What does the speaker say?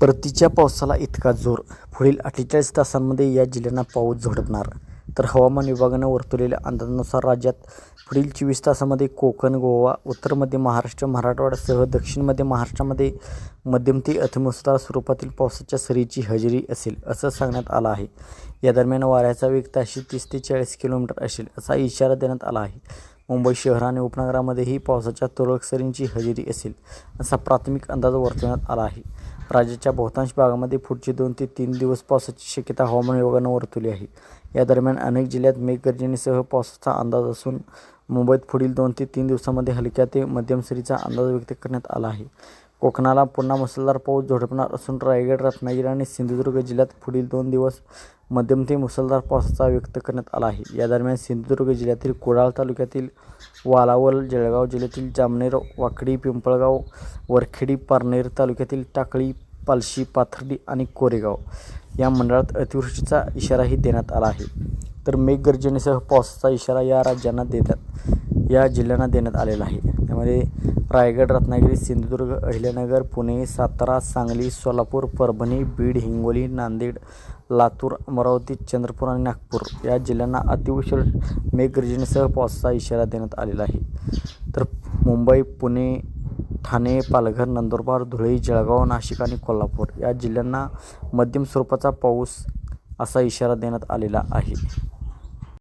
परतीच्या पावसाला इतका जोर. पुढील अठ्ठेचाळीस तासांमध्ये या जिल्ह्यांना पाऊस झोडपणार. तर हवामान विभागानं वर्तवलेल्या अंदाजानुसार राज्यात पुढील चोवीस तासामध्ये कोकण गोवा उत्तर मध्य महाराष्ट्र मराठवाड्यासह दक्षिण मध्य महाराष्ट्रामध्ये मध्यम ते अतिमुसळधार स्वरूपातील पावसाच्या सरीची हजेरी असेल असं सांगण्यात आलं आहे. या दरम्यान वाऱ्याचा वेग ताशी तीस ते चाळीस किलोमीटर असेल असा इशारा देण्यात आला आहे. मुंबई शहर आणि उपनगरामध्येही पावसाच्या तुरळक सरींची हजेरी असेल असा प्राथमिक अंदाज वर्तवण्यात आला आहे. राज्याच्या बहुतांश भागामध्ये पुढचे दोन ते तीन दिवस पावसाची शक्यता हवामान विभागानं वर्तवली आहे. या दरम्यान अनेक जिल्ह्यात मेघगर्जनेसह पावसाचा अंदाज असून मुंबईत पुढील दोन ते तीन दिवसामध्ये हलक्या ते मध्यम सरीचा अंदाज व्यक्त करण्यात आला आहे. कोकणाला पुन्हा मुसळधार पाऊस झोडपणार असून रायगड रत्नागिरी आणि सिंधुदुर्ग जिल्ह्यात पुढील दोन दिवस मध्यम ते मुसळधार पावसाचा व्यक्त करण्यात आला आहे. या दरम्यान सिंधुदुर्ग जिल्ह्यातील कुडाळ तालुक्यातील वालावल जळगाव जिल्ह्यातील जामनेर वाकडी पिंपळगाव वरखेडी पारनेर तालुक्यातील टाकळी पालशी पाथर्डी आणि कोरेगाव या मंडळात अतिवृष्टीचा इशाराही देण्यात आला आहे. तर मेघगर्जनेसह पावसाचा इशारा या राज्यांना देण्यात या जिल्ह्यांना देण्यात आलेला आहे. त्यामध्ये रायगड रत्नागिरी सिंधुदुर्ग अहिल्यानगर पुणे सातारा सांगली सोलापूर परभणी बीड हिंगोली नांदेड लातूर अमरावती चंद्रपूर आणि नागपूर या जिल्ह्यांना अतिउशीर मेघगर्जनेसह पावसाचा इशारा देण्यात आलेला आहे. तर मुंबई पुणे ठाणे पालघर नंदुरबार धुळे जळगाव नाशिक आणि कोल्हापूर या जिल्ह्यांना मध्यम स्वरूपाचा पाऊस असा इशारा देण्यात आलेला आहे.